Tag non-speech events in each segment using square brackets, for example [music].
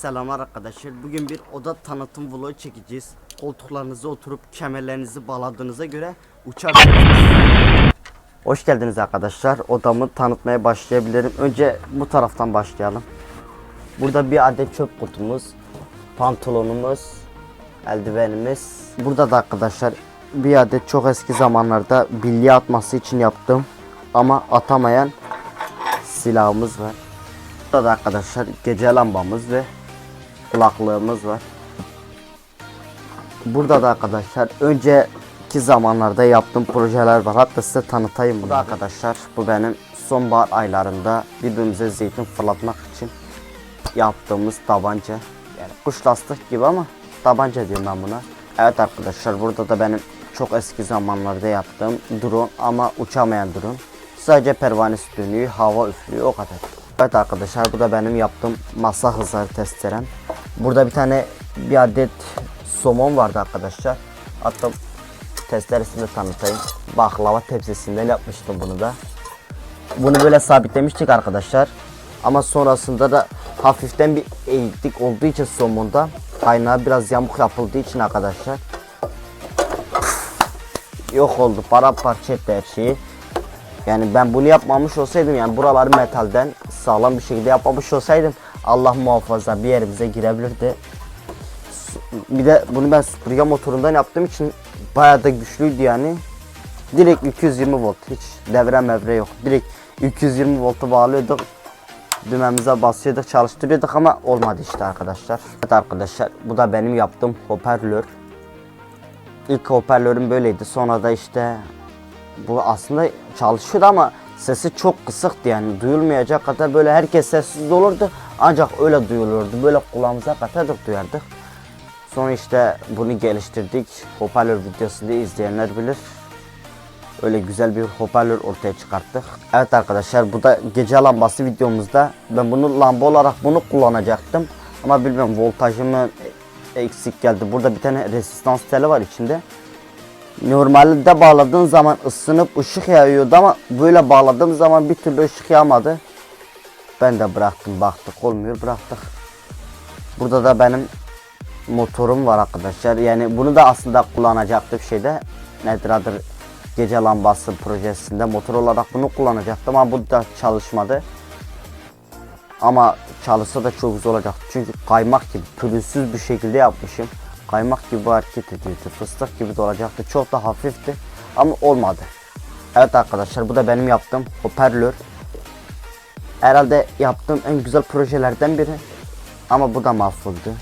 Selamlar arkadaşlar. Bugün bir oda tanıtım vlogu çekeceğiz. Koltuklarınıza oturup kemerlerinizi bağladığınıza göre uçabilirsiniz. Hoş geldiniz arkadaşlar. Odamı tanıtmaya başlayabilirim. Önce bu taraftan başlayalım. Burada bir adet çöp kutumuz, pantolonumuz, eldivenimiz. Burada da arkadaşlar bir adet çok eski zamanlarda bilye atması için yaptım ama atamayan silahımız var. Burada da arkadaşlar gece lambamız ve kulaklığımız var. Burada da arkadaşlar önceki zamanlarda yaptığım projeler var. Hatta size tanıtayım bunu arkadaşlar. Bu benim sonbahar aylarında birbirimize zeytin fırlatmak için yaptığımız tabanca. Yani kuş lastik gibi ama tabanca diyorum ben buna. Evet arkadaşlar burada da benim çok eski zamanlarda yaptığım drone ama uçamayan drone. Sadece pervanesi dönüyor, hava üflüyor o kadar. Evet arkadaşlar bu da benim yaptığım masa hızları testerem. Burada bir tane bir adet somon vardı arkadaşlar. Hatta testeresini de tanıtayım. Baklava tepsisinden yapmıştım bunu da. Bunu böyle sabitlemiştik arkadaşlar. Ama sonrasında da hafiften bir eğiklik olduğu için somonda kaynağı biraz yamuk yapıldığı için arkadaşlar yok oldu. Paramparça etti her şeyi. Yani ben bunu yapmamış olsaydım yani buraları metalden sağlam bir şekilde yapmamış olsaydım Allah muhafaza bir yerimize girebilirdi. Bir de bunu ben süpürge motorundan yaptığım için bayağı da güçlüydü yani. Direkt 220 volt hiç devre mevre yok. Direkt 220 voltu bağlıyorduk. Düğmemize basıyorduk çalıştırıyorduk ama olmadı işte arkadaşlar. Evet arkadaşlar bu da benim yaptığım hoparlör. İlk hoparlörüm böyleydi sonra da işte bu aslında çalışıyordu ama sesi çok kısıktı yani duyulmayacak kadar böyle herkes sessiz olurdu ancak öyle duyulurdu böyle kulağımıza katardık duyardık. Sonra işte bunu geliştirdik hoparlör videosunu izleyenler bilir. Öyle güzel bir hoparlör ortaya çıkarttık. Evet arkadaşlar bu da gece lambası videomuzda ben bunu lamba olarak bunu kullanacaktım. Ama bilmiyorum voltajımı eksik geldi. Burada bir tane resistans teli var içinde. Normalde bağladığın zaman ısınıp ışık yayıyordu ama böyle bağladığım zaman bir türlü ışık yağmadı. Ben de bıraktım baktık olmuyor bıraktık. Burada da benim motorum var arkadaşlar. Yani bunu da aslında kullanacaktım şeyde. Nedir adı gece lambası projesinde motor olarak bunu kullanacaktım ama bu da çalışmadı. Ama çalışsa da çok güzel olacak. Çünkü kaymak gibi pürüzsüz bir şekilde yapmışım. Kaymak gibi hareket ediyordu. Fıstık gibi de olacaktı. Çok da hafifti. Ama olmadı. Evet arkadaşlar bu da benim yaptığım hoparlör. Herhalde yaptığım en güzel projelerden biri. Ama bu da mahvoldu.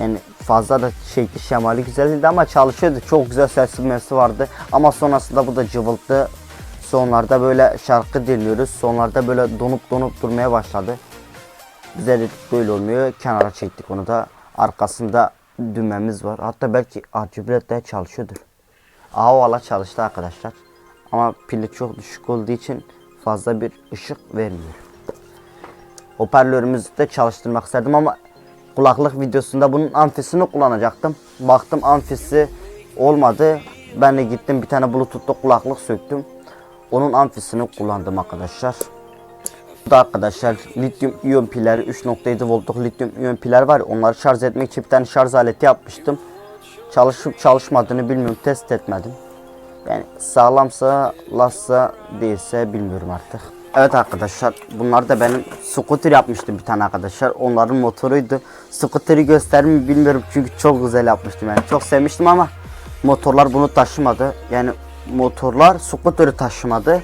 Yani fazla da şekli şemali güzel değildi ama çalışıyordu. Çok güzel ses sürmesi vardı. Ama sonrasında bu da cıvıldı. Sonlarda böyle şarkı dinliyoruz. Sonlarda böyle donup donup durmaya başladı. Bize dedik böyle olmuyor. Kenara çektik onu da. Arkasında düğmemiz var. Hatta belki de çalışıyordur. Aha valla çalıştı arkadaşlar. Ama pili çok düşük olduğu için fazla bir ışık vermiyor. Hoparlörümüzü de çalıştırmak isterdim ama kulaklık videosunda bunun amfisini kullanacaktım. Baktım amfisi olmadı. Ben de gittim bir tane bluetooth'lu kulaklık söktüm. Onun amfisini kullandım arkadaşlar. Bu da arkadaşlar lityum iyon piller 3.7 voltluk lityum iyon piller var. Onları şarj etmek için bir tane şarj aleti yapmıştım. Çalışıp çalışmadığını bilmiyorum test etmedim. Yani sağlamsa lassa değilse bilmiyorum artık. Evet arkadaşlar bunlar da benim scooter yapmıştım bir tane arkadaşlar. Onların motoruydu. Scooter'ı göstereyim mi bilmiyorum çünkü çok güzel yapmıştım yani. Çok sevmiştim ama motorlar bunu taşımadı. Yani motorlar scooter'ı taşımadı.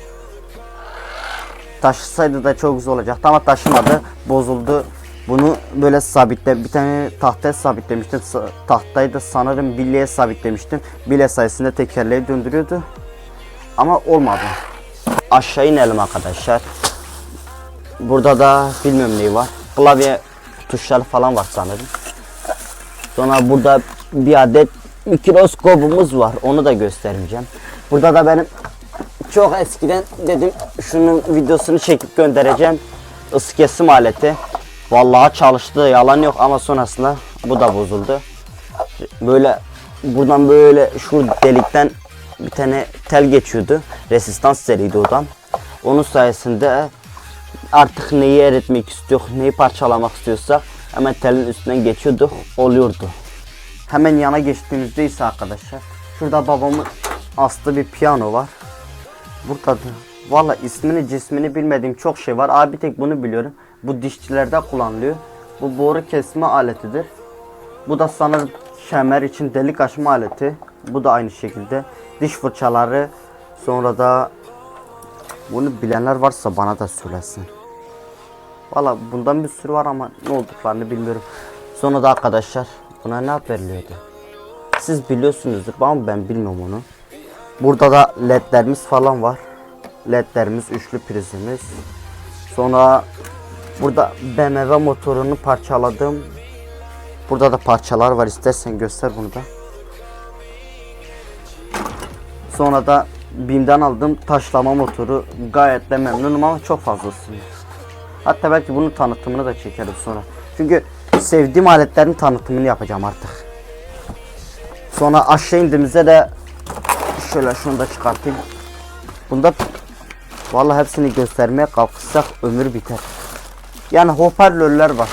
Taşısaydı da çok güzel olacaktı ama taşımadı. Bozuldu. Bunu böyle sabitle bir tane tahtaya sabitlemiştim. Sa- Tahtayı da sanırım bilyeye sabitlemiştim. Bilye sayesinde tekerleği döndürüyordu. Ama olmadı. Aşağı inelim arkadaşlar. Burada da bilmiyorum neyi var. Klavye tuşları falan var sanırım. Sonra burada bir adet mikroskopumuz var. Onu da göstereceğim. Burada da benim çok eskiden dedim şunun videosunu çekip göndereceğim. Isı kesim aleti. Vallahi çalıştı yalan yok ama sonrasında bu da bozuldu. Böyle buradan böyle şu delikten bir tane tel geçiyordu. Resistans teliydi odan. Onun sayesinde artık neyi eritmek istiyor, neyi parçalamak istiyorsak Hemen telin üstünden geçiyorduk. Oluyordu. Hemen yana geçtiğimizde ise arkadaşlar. Şurada babamın astığı bir piyano var. Burada da valla ismini cismini bilmediğim çok şey var. Abi tek bunu biliyorum. Bu dişçilerde kullanılıyor. Bu boru kesme aletidir. Bu da sanırım kemer için delik açma aleti. Bu da aynı şekilde. Diş fırçaları. Sonra da bunu bilenler varsa bana da söylesin. Valla bundan bir sürü var ama ne olduklarını bilmiyorum. Sonra da arkadaşlar buna ne veriliyordu? Siz biliyorsunuzdur ama ben bilmiyorum onu. Burada da ledlerimiz falan var. Ledlerimiz, üçlü prizimiz. Sonra burada BMW motorunu parçaladım. Burada da parçalar var. İstersen göster bunu da. Sonra da BİM'den aldığım taşlama motoru gayet de memnunum ama çok fazla ısınıyor. Hatta belki bunun tanıtımını da çekerim sonra. Çünkü sevdiğim aletlerin tanıtımını yapacağım artık. Sonra aşağı indiğimizde de şöyle şunu da çıkartayım. Bunda vallahi hepsini göstermeye kalkışsak ömür biter. Yani hoparlörler var.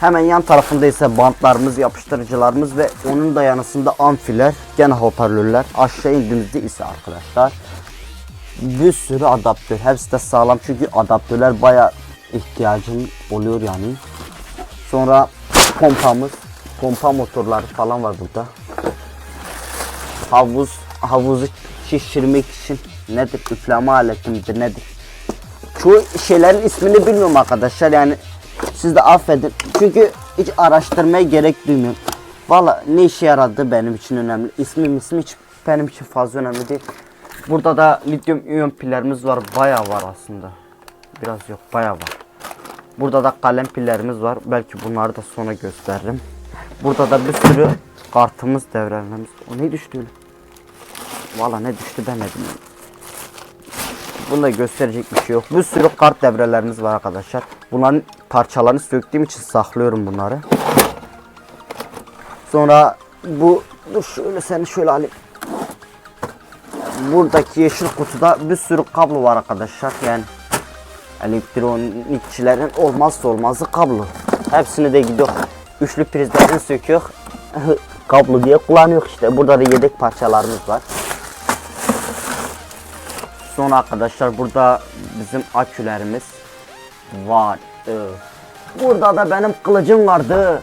Hemen yan tarafında ise bantlarımız, yapıştırıcılarımız ve onun da yanısında amfiler, gene hoparlörler. Aşağı indiğimizde ise arkadaşlar bir sürü adaptör. Hepsi de sağlam çünkü adaptörler baya ihtiyacım oluyor yani. Sonra pompamız, pompa motorları falan var burada. Havuz, havuzu şişirmek için nedir? Üfleme aleti midir nedir? Çoğu şeylerin ismini bilmiyorum arkadaşlar yani siz de affedin. Çünkü hiç araştırmaya gerek duymuyorum. Valla ne işe yaradı benim için önemli. İsmim ismi hiç benim için fazla önemli değil. Burada da lityum iyon pillerimiz var. Bayağı var aslında. Biraz yok bayağı var. Burada da kalem pillerimiz var. Belki bunları da sonra gösteririm. Burada da bir sürü kartımız devrelerimiz. O ne düştü öyle? Valla ne düştü ben de. Bunda gösterecek bir şey yok. Bir sürü kart devrelerimiz var arkadaşlar. Bunların parçalarını söktüğüm için saklıyorum bunları. Sonra bu dur şöyle seni şöyle alayım. Buradaki yeşil kutuda bir sürü kablo var arkadaşlar. Yani elektronikçilerin olmazsa olmazı kablo. Hepsini de gidiyor. Üçlü prizlerini söküyor. [laughs] kablo diye kullanıyor işte. Burada da yedek parçalarımız var. Sonra arkadaşlar burada bizim akülerimiz var. Burada da benim kılıcım vardı.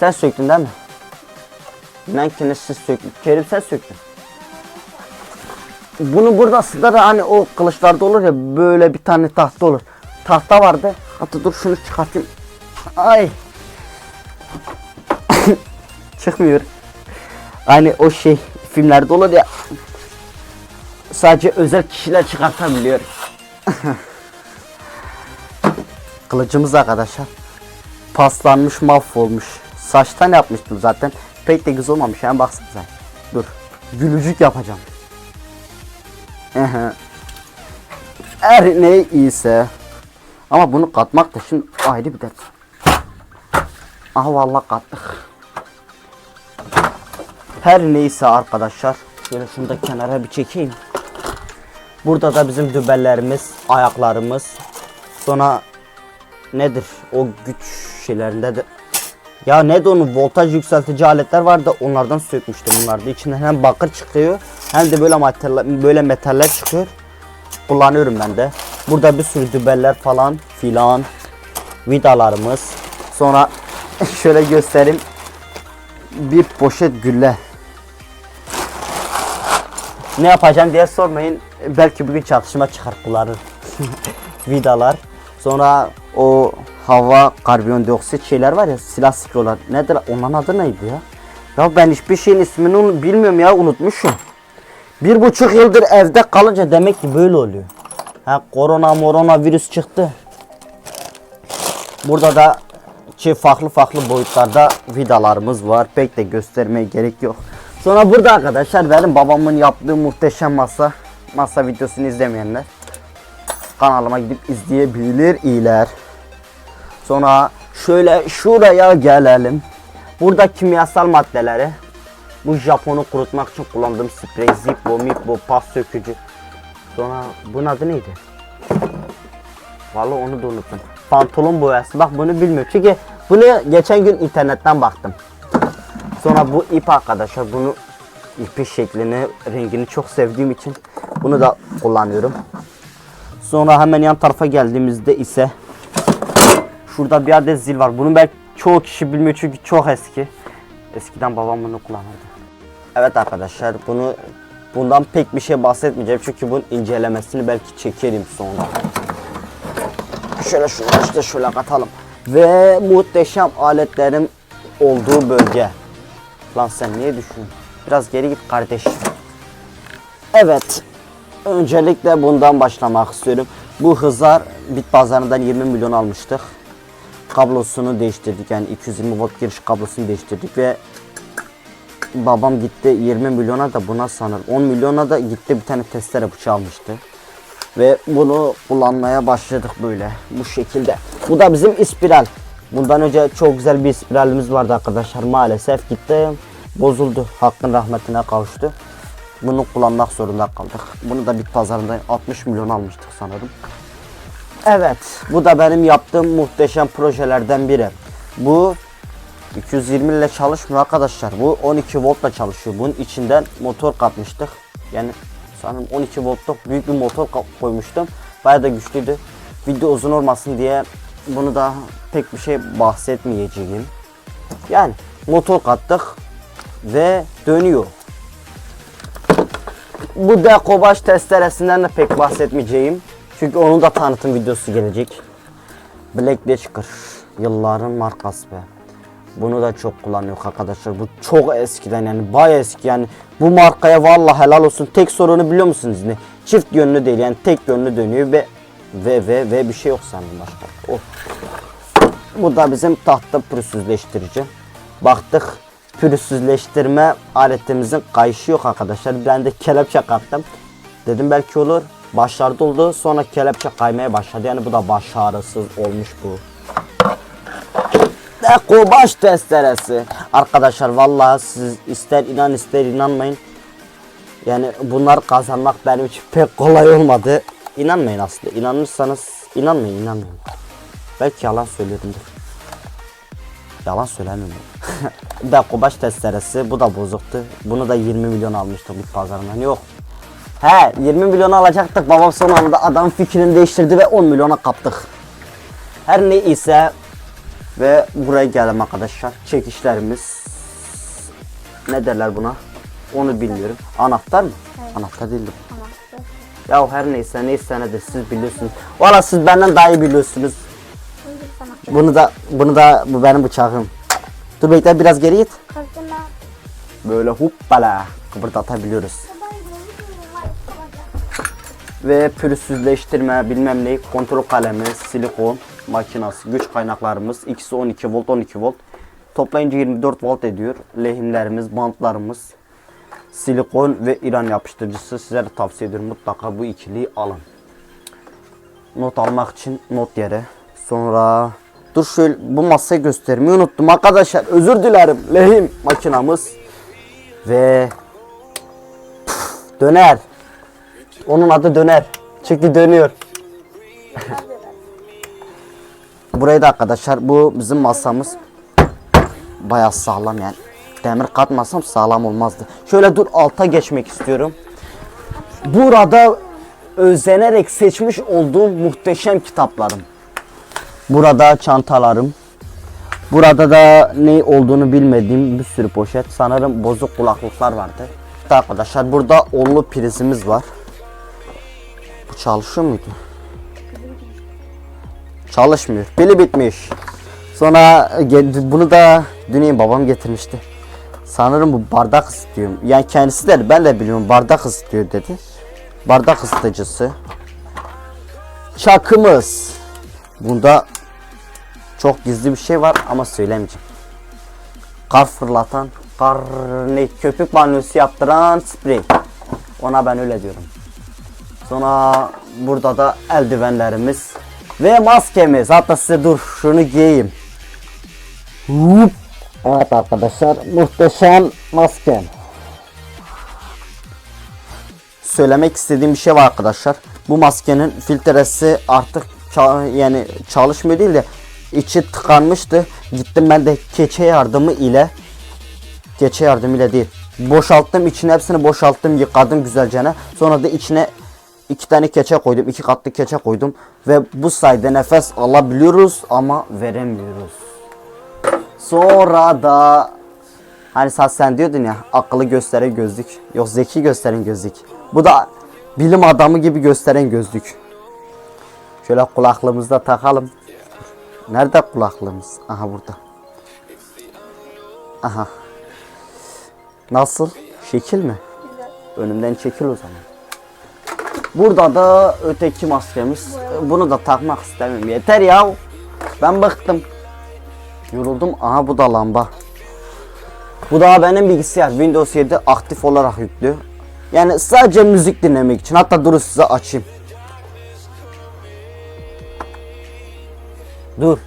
Sen söktün değil mi? Menkini siz söktün. Kerim sen söktün. Bunu burada sizde de hani o kılıçlarda olur ya böyle bir tane tahta olur. Tahta vardı. Hatta dur şunu çıkartayım. Ay. [coughs] Çıkmıyor. Hani o şey filmlerde olur ya. Sadece özel kişiler çıkartabiliyor. [laughs] Kılıcımız arkadaşlar. Paslanmış mahvolmuş. Saçtan yapmıştım zaten. Pek de güzel olmamış yani baksanıza. Dur. Gülücük yapacağım. [laughs] Her ne iyiyse. Ama bunu katmak da şimdi ayrı bir dert. Aha vallahi kattık. Her neyse arkadaşlar. Şöyle şunu da kenara bir çekeyim. Burada da bizim dübellerimiz, ayaklarımız. Sonra nedir? O güç şeylerinde de ya ne de onun voltaj yükseltici aletler var da onlardan sökmüştüm bunlarda. İçinden hem bakır çıkıyor hem de böyle metaller, böyle metaller çıkıyor. Kullanıyorum ben de. Burada bir sürü dübeller falan filan vidalarımız. Sonra [laughs] şöyle göstereyim. Bir poşet gülle. Ne yapacağım diye sormayın. Belki bugün çatışma çıkar kullanır. [laughs] Vidalar. Sonra o hava karbondioksit şeyler var ya silah sıkıyorlar. Nedir onların adı neydi ya? Ya ben hiçbir şeyin ismini bilmiyorum ya unutmuşum. Bir buçuk yıldır evde kalınca demek ki böyle oluyor. Ha korona morona virüs çıktı. Burada da ki farklı farklı boyutlarda vidalarımız var. Pek de göstermeye gerek yok. Sonra burada arkadaşlar benim babamın yaptığı muhteşem masa. Masa videosunu izlemeyenler kanalıma gidip izleyebilir iyiler. Sonra şöyle şuraya gelelim. Burada kimyasal maddeleri. Bu Japon'u kurutmak için kullandığım sprey, Zippo, Mippo, pas sökücü. Sonra bunun adı neydi? Vallahi onu da unuttum. pantolon boyası. Bak bunu bilmiyorum. Çünkü bunu geçen gün internetten baktım. Sonra bu ip arkadaşlar bunu ipi şeklini, rengini çok sevdiğim için bunu da kullanıyorum. Sonra hemen yan tarafa geldiğimizde ise şurada bir adet zil var. Bunu belki çoğu kişi bilmiyor çünkü çok eski. Eskiden babam bunu kullanırdı. Evet arkadaşlar bunu bundan pek bir şey bahsetmeyeceğim çünkü bunun incelemesini belki çekerim sonra. Şöyle şunu işte şöyle katalım. Ve muhteşem aletlerim olduğu bölge. Lan sen niye düşün? Biraz geri git kardeş. Evet. Öncelikle bundan başlamak istiyorum. Bu hızar bit pazarından 20 milyon almıştık. Kablosunu değiştirdik yani 220 volt giriş kablosunu değiştirdik ve babam gitti 20 milyona da buna sanır 10 milyona da gitti bir tane testere bıçağı almıştı. Ve bunu kullanmaya başladık böyle bu şekilde. Bu da bizim ispiral. Bundan önce çok güzel bir ispiralimiz vardı arkadaşlar. Maalesef gitti. Bozuldu. Hakkın rahmetine kavuştu. Bunu kullanmak zorunda kaldık. Bunu da bit pazarında 60 milyon almıştık sanırım. Evet, bu da benim yaptığım muhteşem projelerden biri. Bu 220 ile çalışmıyor arkadaşlar. Bu 12 voltla çalışıyor. Bunun içinden motor katmıştık. Yani sanırım 12 voltluk büyük bir motor koymuştum. Bayağı da güçlüydü. Video uzun olmasın diye bunu da pek bir şey bahsetmeyeceğim. Yani motor kattık ve dönüyor. Bu dekobaş testeresinden de pek bahsetmeyeceğim. Çünkü onun da tanıtım videosu gelecek. Black Decker. Yılların markası be. Bunu da çok kullanıyor arkadaşlar. Bu çok eskiden yani bayağı eski yani. Bu markaya vallahi helal olsun. Tek sorunu biliyor musunuz ne? Çift yönlü değil yani tek yönlü dönüyor ve ve ve ve bir şey yok sanırım başka. Oh. Bu da bizim tahta pürüzsüzleştirici. Baktık pürüzsüzleştirme aletimizin kayışı yok arkadaşlar. Ben de kelepçe kattım. Dedim belki olur. Başlarda oldu. Sonra kelepçe kaymaya başladı. Yani bu da başarısız olmuş bu. Dekobaş testeresi. Arkadaşlar vallahi siz ister inan ister inanmayın. Yani bunlar kazanmak benim için pek kolay olmadı. İnanmayın aslında. İnanırsanız inanmayın inanmayın. Belki yalan söylüyorumdur. Yalan söylemiyorum. [laughs] Dekobaş testeresi bu da bozuktu. Bunu da 20 milyon almıştım bu pazarından. Yok. He 20 milyon alacaktık. Babam son anda adamın fikrini değiştirdi ve 10 milyona kaptık. Her ne ise ve buraya geldim arkadaşlar. Çekişlerimiz ne derler buna? Onu bilmiyorum. Anahtar mı? Anahtar değildi. Anahtar. Ya her neyse neyse ne de siz biliyorsunuz. Valla siz benden daha iyi biliyorsunuz. Bunu da bunu da bu benim bıçağım. Dur bekle biraz geri git. Böyle huppala kıpırdatabiliyoruz. Ve pürüzsüzleştirme bilmem ne kontrol kalemi, silikon makinası, güç kaynaklarımız ikisi 12 volt 12 volt. Toplayınca 24 volt ediyor. Lehimlerimiz, bantlarımız, silikon ve İran yapıştırıcısı size de tavsiye ediyorum. Mutlaka bu ikiliyi alın. Not almak için not yere. Sonra dur şöyle bu masayı göstermeyi unuttum arkadaşlar. Özür dilerim. Lehim makinamız ve döner. Onun adı döner. Çünkü dönüyor. [laughs] Burayı da arkadaşlar bu bizim masamız bayağı sağlam yani. Demir katmasam sağlam olmazdı. Şöyle dur alta geçmek istiyorum. Burada özenerek seçmiş olduğum muhteşem kitaplarım. Burada çantalarım. Burada da ne olduğunu bilmediğim bir sürü poşet. Sanırım bozuk kulaklıklar vardı. Arkadaşlar burada onlu prizimiz var. Bu çalışıyor muydu? Çalışmıyor. Pili bitmiş. Sonra bunu da dün babam getirmişti. Sanırım bu bardak ısıtıyor. Yani kendisi de ben de biliyorum bardak ısıtıyor dedi. Bardak ısıtıcısı. Çakımız. Bunda çok gizli bir şey var ama söylemeyeceğim. Kar fırlatan, kar ne köpük banyosu yaptıran sprey. Ona ben öyle diyorum. Sonra burada da eldivenlerimiz ve maskemiz. Hatta size dur şunu giyeyim. Evet arkadaşlar muhteşem maskem. Söylemek istediğim bir şey var arkadaşlar. Bu maskenin filtresi artık ça- yani çalışmıyor değil de içi tıkanmıştı. Gittim ben de keçe yardımı ile keçe yardımı ile değil. Boşalttım içine hepsini boşalttım yıkadım güzelce. Sonra da içine iki tane keçe koydum. iki katlı keçe koydum. Ve bu sayede nefes alabiliyoruz ama veremiyoruz. Sonra da hani sen diyordun ya akıllı gösteren gözlük. Yok zeki gösteren gözlük. Bu da bilim adamı gibi gösteren gözlük. Şöyle kulaklığımızda takalım. Nerede kulaklığımız? Aha burada. Aha. Nasıl? Şekil mi? Önümden çekil o zaman. Burada da öteki maskemiz. Bunu da takmak istemiyorum. Yeter ya. Ben bıktım. Yoruldum. Aha bu da lamba. Bu da benim bilgisayar Windows 7 aktif olarak yüklü. Yani sadece müzik dinlemek için. Hatta dur size açayım. Dur.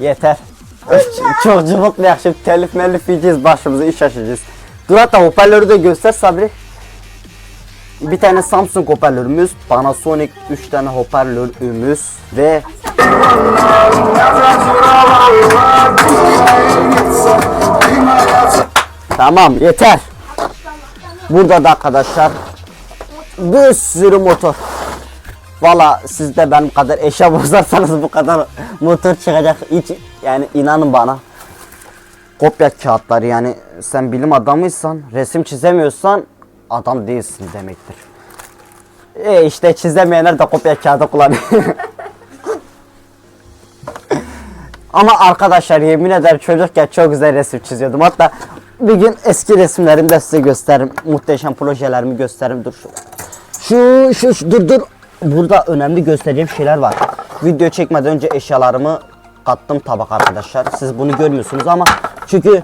Yeter. Çok cıvık bir akşam telif melif yiyeceğiz başımıza iş açacağız. Dur hatta hoparlörü de göster Sabri. Bir tane Samsung hoparlörümüz, Panasonic 3 tane hoparlörümüz ve Tamam yeter. Burada da arkadaşlar bir sürü motor. Valla siz de benim kadar eşya [laughs] bozarsanız bu kadar motor çıkacak. Hiç yani inanın bana. Kopya kağıtları yani sen bilim adamıysan resim çizemiyorsan adam değilsin demektir. E işte çizemeyenler de kopya kağıdı kullanıyor. [laughs] Ama arkadaşlar yemin ederim çocukken çok güzel resim çiziyordum. Hatta bir gün eski resimlerimi de size gösteririm. Muhteşem projelerimi gösteririm. Dur şu. Şu, şu, şu, dur dur. Burada önemli göstereceğim şeyler var. Video çekmeden önce eşyalarımı kattım tabak arkadaşlar. Siz bunu görmüyorsunuz ama çünkü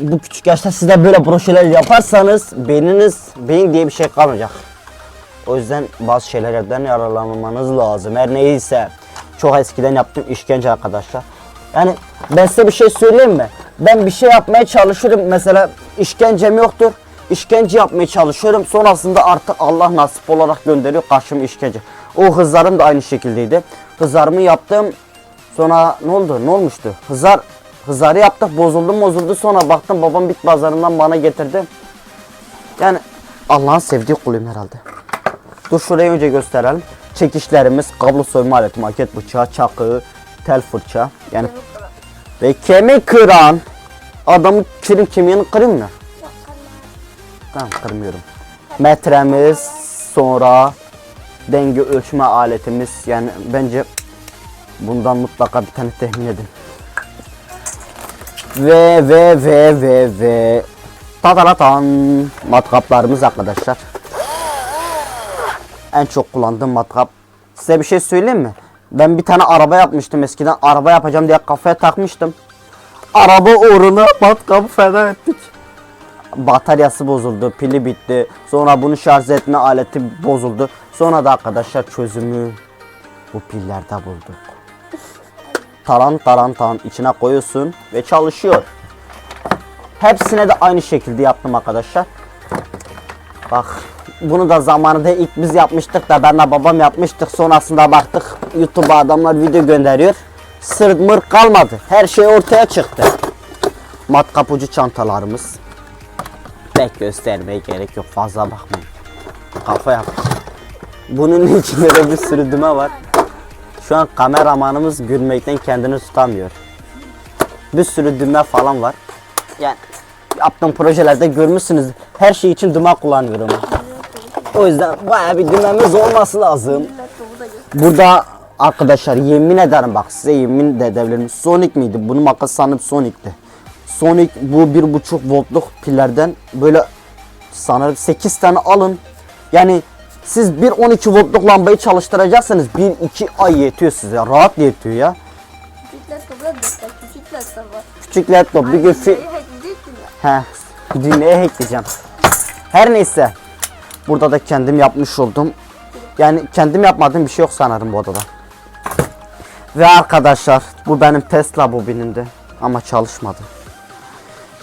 bu küçük yaşta siz de böyle broşürler yaparsanız beyniniz beyin diye bir şey kalmayacak. O yüzden bazı şeylerden yararlanmanız lazım. Her neyse çok eskiden yaptığım işkence arkadaşlar. Yani ben size bir şey söyleyeyim mi? Ben bir şey yapmaya çalışırım. Mesela işkencem yoktur. İşkence yapmaya çalışıyorum. Sonrasında artık Allah nasip olarak gönderiyor karşıma işkence. O hızlarım da aynı şekildeydi. Hızlarımı yaptım. Sonra ne oldu? Ne olmuştu? Hızar hızarı yaptık. Bozuldu bozuldu. Sonra baktım babam bit pazarından bana getirdi. Yani Allah'ın sevdiği kuluyum herhalde. Dur şurayı önce gösterelim. Çekişlerimiz, kablo soyma aleti, maket bıçağı, çakı, tel fırça. Yani ve kemik kıran. Adamın kirin kemiğini kırayım mı? Tamam kırmıyorum. Metremiz, sonra denge ölçme aletimiz. Yani bence bundan mutlaka bir tane temin edin. Ve ve ve ve ve tadaratan matkaplarımız arkadaşlar. En çok kullandığım matkap. Size bir şey söyleyeyim mi? Ben bir tane araba yapmıştım eskiden. Araba yapacağım diye kafaya takmıştım. Araba uğruna matkapı feda ettik. Bataryası bozuldu, pili bitti. Sonra bunu şarj etme aleti bozuldu. Sonra da arkadaşlar çözümü bu pillerde bulduk. Taran taran taran içine koyuyorsun ve çalışıyor. Hepsine de aynı şekilde yaptım arkadaşlar. Bak bunu da zamanında ilk biz yapmıştık da benle babam yapmıştık. Sonrasında baktık YouTube'a adamlar video gönderiyor. Sırt mır kalmadı. Her şey ortaya çıktı. Matkap ucu çantalarımız. Pek göstermeye gerek yok. Fazla bakmayın. Kafa yap. Bunun [laughs] içinde de bir sürü düğme var. Şu an kameramanımız gülmekten kendini tutamıyor. Bir sürü düğme falan var. Yani yaptığım projelerde görmüşsünüz. Her şey için düğme kullanıyorum. O yüzden bayağı bir düğmemiz olması lazım. Burada arkadaşlar yemin ederim bak size yemin de edebilirim. Sonic miydi? Bunun markası sanırım Sonic'ti. Sonic bu 1.5 voltluk pillerden böyle sanırım 8 tane alın. Yani siz bir 12 voltluk lambayı çalıştıracaksınız. 1-2 ay yetiyor size. Rahat yetiyor ya. Küçük göster. Küçük laptopu. Küçük laptop bir gün fi-. He, düğmeye hackleyeceğim. Her neyse. Burada da kendim yapmış oldum. Yani kendim yapmadığım bir şey yok sanırım bu odada. Ve arkadaşlar bu benim Tesla bobinimdi ama çalışmadı.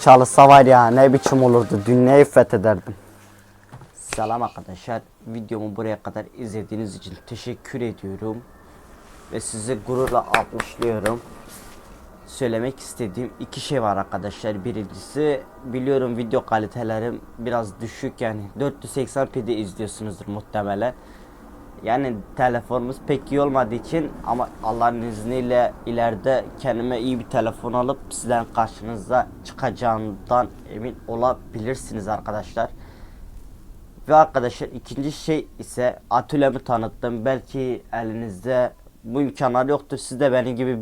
Çalışsa var ya ne biçim olurdu dünyayı fethederdim. Selam arkadaşlar videomu buraya kadar izlediğiniz için teşekkür ediyorum. Ve sizi gururla alkışlıyorum. Söylemek istediğim iki şey var arkadaşlar. Birincisi biliyorum video kalitelerim biraz düşük yani 480p'de izliyorsunuzdur muhtemelen. Yani telefonumuz pek iyi olmadığı için ama Allah'ın izniyle ileride kendime iyi bir telefon alıp sizlerin karşınıza çıkacağından emin olabilirsiniz arkadaşlar. Ve arkadaşlar ikinci şey ise atölyemi tanıttım. Belki elinizde bu imkanlar yoktur. Siz de benim gibi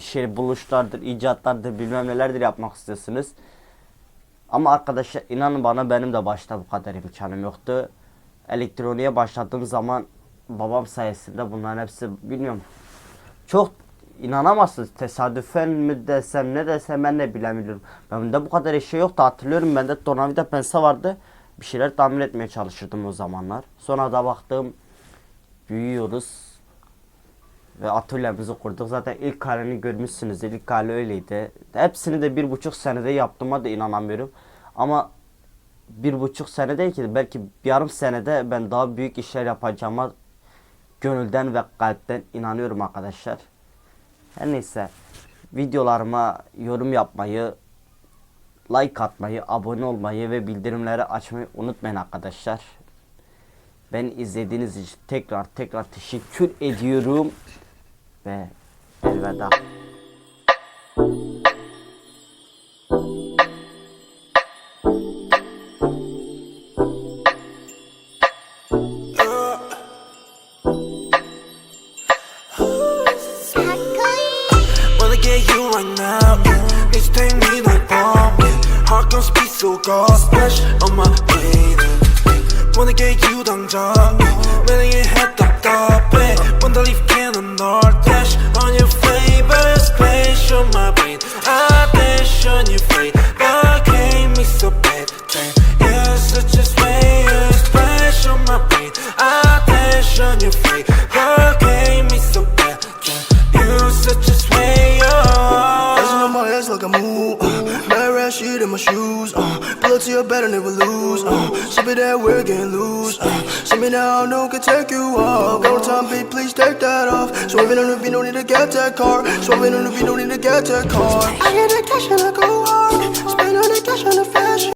şey buluşlardır, icatlardır, bilmem nelerdir yapmak istiyorsunuz. Ama arkadaşlar inanın bana benim de başta bu kadar imkanım yoktu. Elektroniğe başladığım zaman babam sayesinde bunların hepsi bilmiyorum. Çok inanamazsınız. Tesadüfen mi desem ne desem ben de bilemiyorum. Bende bu kadar eşya yoktu hatırlıyorum. Bende tornavida pense vardı. Bir şeyler tahmin etmeye çalışırdım o zamanlar. Sonra da baktım büyüyoruz. Ve atölyemizi kurduk. Zaten ilk halini görmüşsünüz. İlk hali öyleydi. Hepsini de bir buçuk senede yaptığıma da inanamıyorum. Ama bir buçuk sene değil ki belki yarım senede ben daha büyük işler yapacağıma gönülden ve kalpten inanıyorum arkadaşlar. Her neyse videolarıma yorum yapmayı, like atmayı, abone olmayı ve bildirimleri açmayı unutmayın arkadaşlar. Ben izlediğiniz için tekrar tekrar teşekkür ediyorum ve elveda. danger now, no can take you off. Go time, beat, please take that off. Swerving on the beat, no need to get that car. Swerving on the beat, no need to get that car. I get the cash and I go hard. Spend all the cash on the fashion.